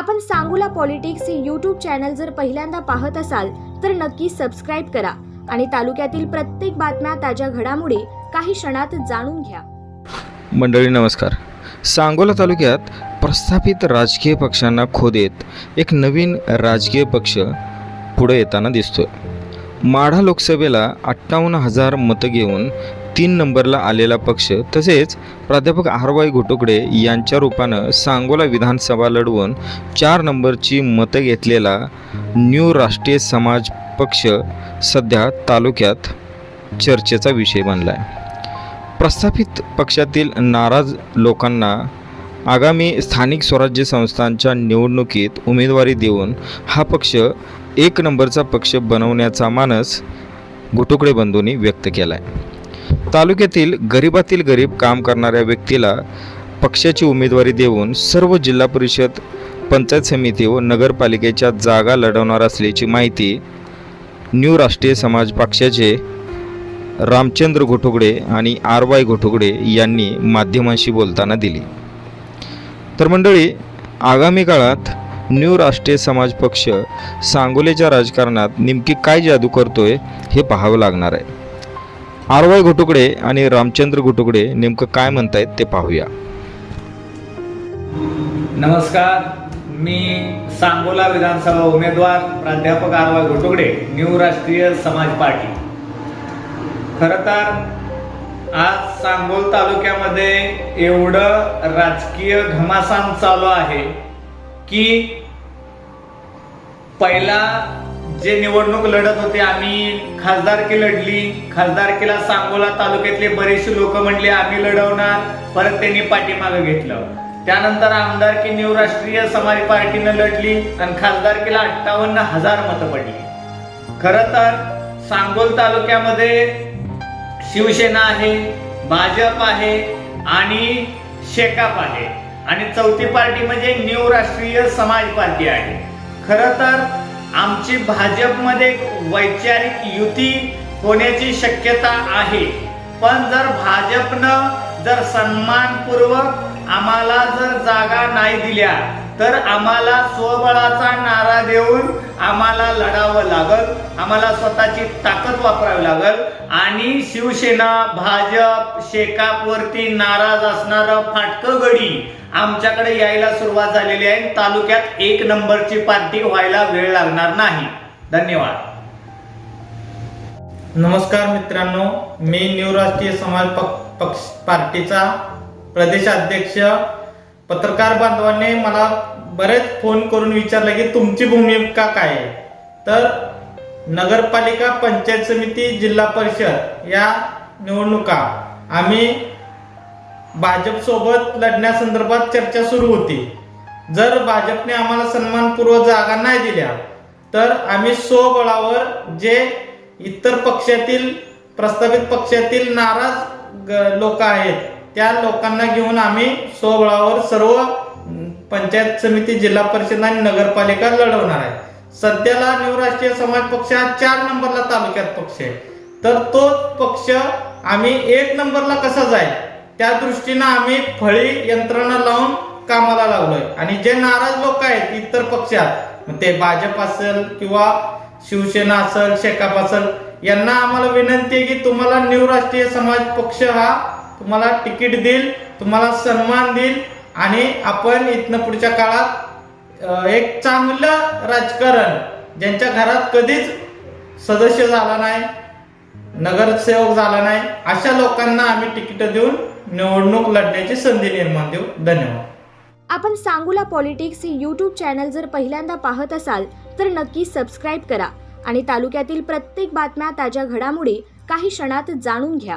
आपण सांगूला पॉलिटिक्स हे यूट्यूब चॅनल जर पहिल्यांदा पाहत असाल तर नक्की सबस्क्राईब करा आणि तालुक्यातील प्रत्येक बातम्या ताज्या घडामोडी काही क्षणात जाणून घ्या. मंडळी नमस्कार. सांगोला तालुक्यात प्रस्थापित राजकीय पक्षांना खो देत एक नवीन राजकीय पक्ष पुढे येताना दिसतोय. माढा लोकसभेला अठ्ठावन्न हजार मतं घेऊन तीन नंबरला आलेला पक्ष तसेच प्राध्यापक आरवाई घोटुकडे यांच्या रूपानं सांगोला विधानसभा लढवून चार नंबरची मतं घेतलेला न्यू राष्ट्रीय समाज पक्ष सध्या तालुक्यात चर्चेचा विषय बनला आहे प्रस्थापित पक्षातील नाराज लोकांना आगामी स्थानिक स्वराज्य संस्थांच्या निवडणुकीत उमेदवारी देऊन हा पक्ष एक नंबरचा पक्ष बनवण्याचा मानस घुटुकडे बंधूंनी व्यक्त केला आहे तालुक्यातील गरिबातील गरीब काम करणाऱ्या व्यक्तीला पक्षाची उमेदवारी देऊन सर्व जिल्हा परिषद पंचायत समिती व नगरपालिकेच्या जागा लढवणार असल्याची माहिती न्यू राष्ट्रीय समाज पक्षाचे रामचंद्र घोटुगडे आणि आर वाय घोटुगडे यांनी माध्यमांशी बोलताना दिली. तर मंडळी आगामी काळात न्यू राष्ट्रीय समाज पक्ष सांगोलेच्या राजकारणात नेमकी काय जादू करतोय हे पाहावं लागणार आहे. आरवाय घोटुकडे आणि रामचंद्र घोटुकडे नेमकं काय म्हणतायत ते पाहूया. नमस्कार मी सांगोला विधानसभा उमेदवार प्राध्यापक आरवाय घोटुकडे न्यू राष्ट्रीय समाज पार्टी. खरं तर आज सांगोल तालुक्यामध्ये एवढं राजकीय घमासान चालू आहे की पहिला जे निवडणूक लढत होते आम्ही खासदारकी लढली. खासदारकीला सांगोला तालुक्यातले बरेचसे लोक म्हणले आम्ही लढवणार. परत त्यांनी पाठीमागं घेतलं. त्यानंतर आमदारकी न्यू राष्ट्रीय समाज पार्टीनं लढली आणि खासदारकीला अठ्ठावन्न हजार मतं पडली. खरं तर सांगोल तालुक्यामध्ये शिवसेना आहे भाजप आहे आणि शेकाप आहे. आणि चौथी पार्टी म्हणजे न्यू राष्ट्रीय समाज पार्टी आहे. खरं तर आमची भाजपमध्ये वैचारिक युती होण्याची शक्यता आहे. पण जर भाजपनं जर सन्मानपूर्वक आम्हाला जर जागा नाही दिल्या तर आम्हाला स्वबळाचा नारा देऊन आम्हाला लढावं लागल. आम्हाला स्वतःची ताकद वापरावी लागल. आणि शिवसेना भाजप शेकापवरती नाराज असणारं फाटकं गडी आमच्याकडे यायला सुरुवात झालेली आहे. तालुक्यात एक नंबरची पार्टी व्हायला वेळ लागणार नाही. धन्यवाद. नमस्कार मित्रांनो. मी न्यू राष्ट्रीय समाज पक्ष पार्टीचा प्रदेशाध्यक्ष पत्रकार बांधवांनी मला बरेच फोन करून विचारलं की तुमची भूमिका काय आहे? तर नगरपालिका पंचायत समिती जिल्हा परिषद या निवडणुका. आम्ही भाजपसोबत लढण्यासंदर्भात चर्चा सुरू होती. जर भाजपने आम्हाला सन्मानपूर्वक जागा नाही दिल्या तर आम्ही स्वबळावर जे इतर पक्षातील प्रस्तावित पक्षातील नाराज लोक आहेत त्या लोकांना घेऊन आम्ही स्वबळावर सर्व पंचायत समिती जिल्हा परिषद आणि नगरपालिका लढवणार आहे. सध्याला न्यू राष्ट्रीय समाज पक्ष हा चार नंबरला तालुक्यात पक्ष आहे. तर तो पक्ष आम्ही एक नंबरला कसा जाईल? त्या दृष्टीनं आम्ही फळी यंत्रणा लावून कामाला लागलोय आणि जे नाराज लोक आहेत इतर पक्षात ते भाजप असेल किंवा शिवसेना असेल शेकाप असेल यांना आम्हाला विनंती आहे की तुम्हाला न्यू राष्ट्रीय समाज पक्ष हा तुम्हाला तिकीट देईल तुम्हाला सन्मान देईल आणि आपण इथनं पुढच्या काळात एक चांगलं राजकारण ज्यांच्या घरात कधीच सदस्य झाला नाही नगरसेवक झाला नाही अशा लोकांना आम्ही तिकीट देऊन निवडणूक लढण्याची संधी निर्माण देऊ. धन्यवाद. आपण सांगूला पॉलिटिक्स हे यूट्यूब चॅनल जर पहिल्यांदा पाहत असाल तर नक्की सबस्क्राईब करा आणि तालुक्यातील प्रत्येक बातम्या ताज्या घडामोडी काही क्षणात जाणून घ्या.